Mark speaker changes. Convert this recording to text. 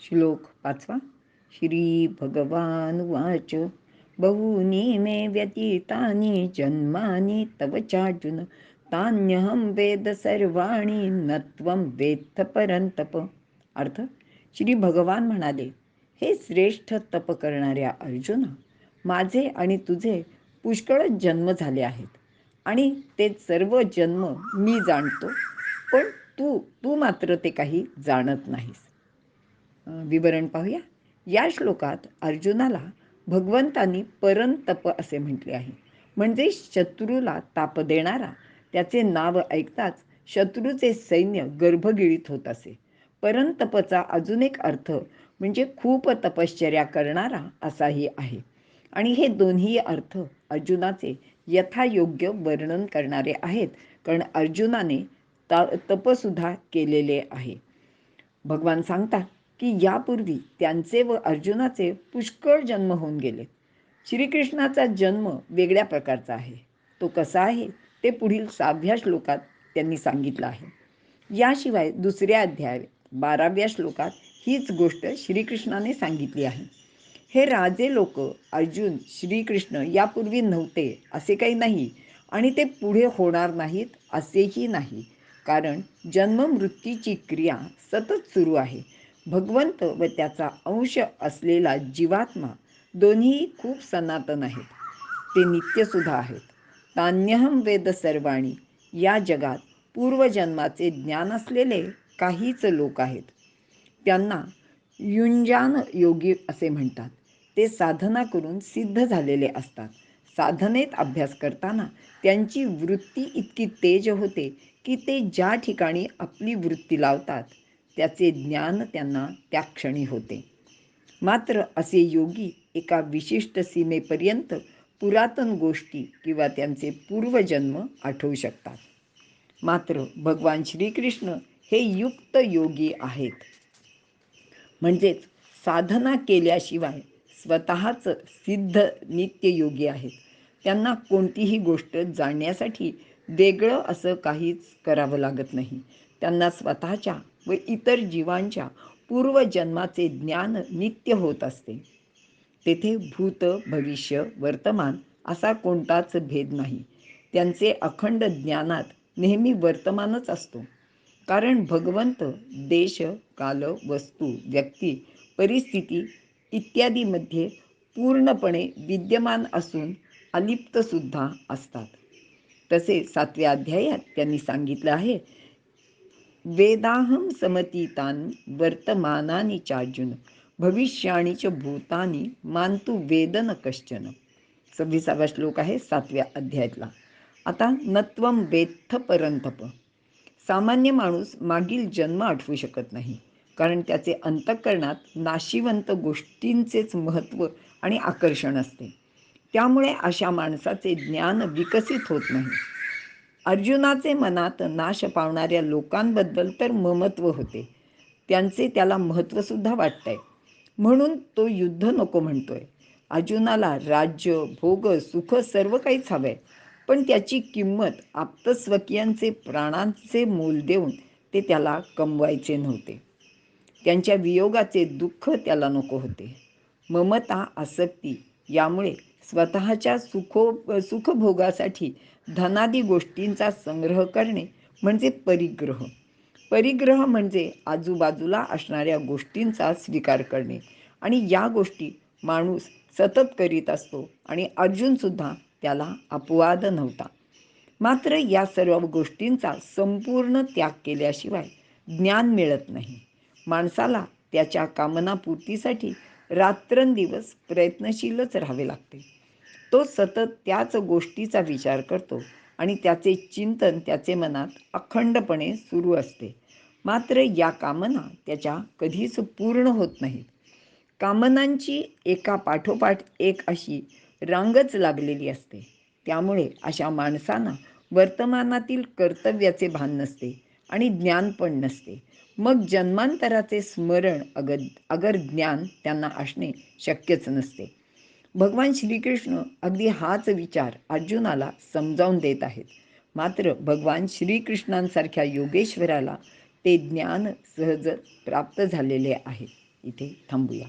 Speaker 1: श्लोक पाचवा. श्री भगवान वाच. बहूनि मे व्यतीतानि जन्मानि तव चार्जुन तान्यहम वेद सर्वाणी नत्वम वेत्थ परंतप अर्थ श्री भगवान म्हणाले हे श्रेष्ठ तप करणाऱ्या अर्जुना माझे आणि तुझे पुष्कळ जन्म झाले आहेत आणि ते सर्व जन्म मी जाणतो पण तू तू मात्र ते काही जाणत नाहीस. विवरण पाहूया. या श्लोकात अर्जुनाला भगवंतांनी परंतप असे म्हटले आहे. म्हणजे शत्रूला ताप देणारा त्याचे नाव ऐकताच शत्रूचे सैन्य गर्भगिळीत होत असे. परंतपचा अजून एक अर्थ म्हणजे खूप तपश्चर्या करणारा असाही आहे. आणि हे दोन्ही अर्थ अर्जुनाचे यथायोग्य वर्णन करणारे आहेत कारण अर्जुनाने तपसुद्धा केलेले आहे. भगवान सांगतात की यापूर्वी त्यांचे व अर्जुनाचे पुष्कळ जन्म होऊन गेले. श्रीकृष्णाचा जन्म वेगळ्या प्रकारचा आहे. तो कसा आहे ते पुढील सहाव्या श्लोकात त्यांनी सांगितलं आहे. याशिवाय दुसऱ्या अध्याय बाराव्या श्लोकात हीच गोष्ट श्रीकृष्णाने सांगितली आहे. हे राजे लोक अर्जुन श्रीकृष्ण यापूर्वी नव्हते असे काही नाही आणि ते पुढे होणार नाहीत असेही नाही. कारण जन्म मृत्यूची क्रिया सतत सुरू आहे. भगवंत व त्याचा अंश असलेला जीवात्मा दोन्ही खूप सनातन आहेत. ते नित्यसुद्धा आहेत. तान्यहम वेद सर्वाणी या जगात पूर्वजन्माचे ज्ञान असलेले काहीच लोक आहेत. त्यांना युंजान योगी असे म्हणतात. ते साधना करून सिद्ध झालेले असतात. साधनेत अभ्यास करताना त्यांची वृत्ती इतकी तेज होते की ते ज्या ठिकाणी आपली वृत्ती लावतात त्याचे ज्ञान त्यांना त्या क्षणी होते. मात्र असे योगी एका विशिष्ट सीमेपर्यंत पुरातन गोष्टी किंवा त्यांचे पूर्वजन्म आठवू शकतात. मात्र भगवान श्रीकृष्ण हे युक्त योगी आहेत. म्हणजेच साधना केल्याशिवाय स्वतःच सिद्ध नित्य योगी आहेत. त्यांना कोणतीही गोष्ट जाणण्यासाठी वेगळं असं काहीच करावं लागत नाही. त्यांना स्वतःच्या व इतर जीवांच्या पूर्वजन्माचे ज्ञान नित्य होत असते. तेथे भूत भविष्य वर्तमान असा कोणताच भेद नाही. त्यांचे अखंड ज्ञानात नेहमी वर्तमानच असतो. कारण भगवंत देश काल वस्तू व्यक्ती परिस्थिती इत्यादीमध्ये पूर्णपणे विद्यमान असून अलिप्तसुद्धा असतात. तसे सातव्या अध्यायात त्यांनी सांगितलं आहे वेदाहम समतीतान वर्तमानानी चार्जुन भविष्याणी च भूतानी मानतु वेदन कश्चन। सव्वीसावा श्लोक आहे सातव्या अध्यायातला. आता नत्वम वेत्थ परंतप सामान्य माणूस मागील जन्म आठवू शकत नाही कारण त्याचे अंतःकरणात नाशिवंत गोष्टींचेच महत्त्व आणि आकर्षण असते. त्यामुळे अशा माणसाचे ज्ञान विकसित होत नाही. अर्जुनाचे मनात नाश पावणाऱ्या लोकांबद्दल तर ममत्व होते. त्यांचे त्याला महत्त्वसुद्धा वाटतंय. म्हणून तो युद्ध नको म्हणतोय. अर्जुनाला राज्य भोग सुख सर्व काहीच हवंय. पण त्याची किंमत आप्तस्वकीयांचे प्राणांचे मोल देऊन ते त्याला कमवायचे नव्हते. त्यांच्या वियोगाचे दुःख त्याला नको होते. ममता आसक्ती यामुळे स्वतःच्या सुखो सुखभोगासाठी धनादी गोष्टींचा संग्रह करणे म्हणजे परिग्रह. परिग्रह म्हणजे आजूबाजूला असणाऱ्या गोष्टींचा स्वीकार करणे. आणि या गोष्टी माणूस सतत करीत असतो आणि अर्जुनसुद्धा त्याला अपवाद नव्हता. मात्र या सर्व गोष्टींचा संपूर्ण त्याग केल्याशिवाय ज्ञान मिळत नाही. माणसाला त्याच्या कामनापूर्तीसाठी रात्रंदिवस प्रयत्नशीलच राहावे लागते. तो सतत त्याच गोष्टीचा विचार करतो आणि त्याचे चिंतन त्याचे मनात अखंडपणे सुरू असते. मात्र या कामना त्याच्या कधीच पूर्ण होत नाहीत. कामनांची एका पाठोपाठ एक अशी रांगच लागलेली असते. त्यामुळे अशा माणसांना वर्तमानातील कर्तव्याचे भान नसते आणि ज्ञान पण नसते. मग जन्मांतराचे स्मरण अगर अगर ज्ञान त्यांना असणे शक्यच नसते. भगवान श्रीकृष्ण अगदी हाच विचार अर्जुनाला समजावून देत आहेत. मात्र भगवान श्रीकृष्णांसारख्या योगेश्वराला ते ज्ञान सहज प्राप्त झालेले आहे. इथे थांबूया.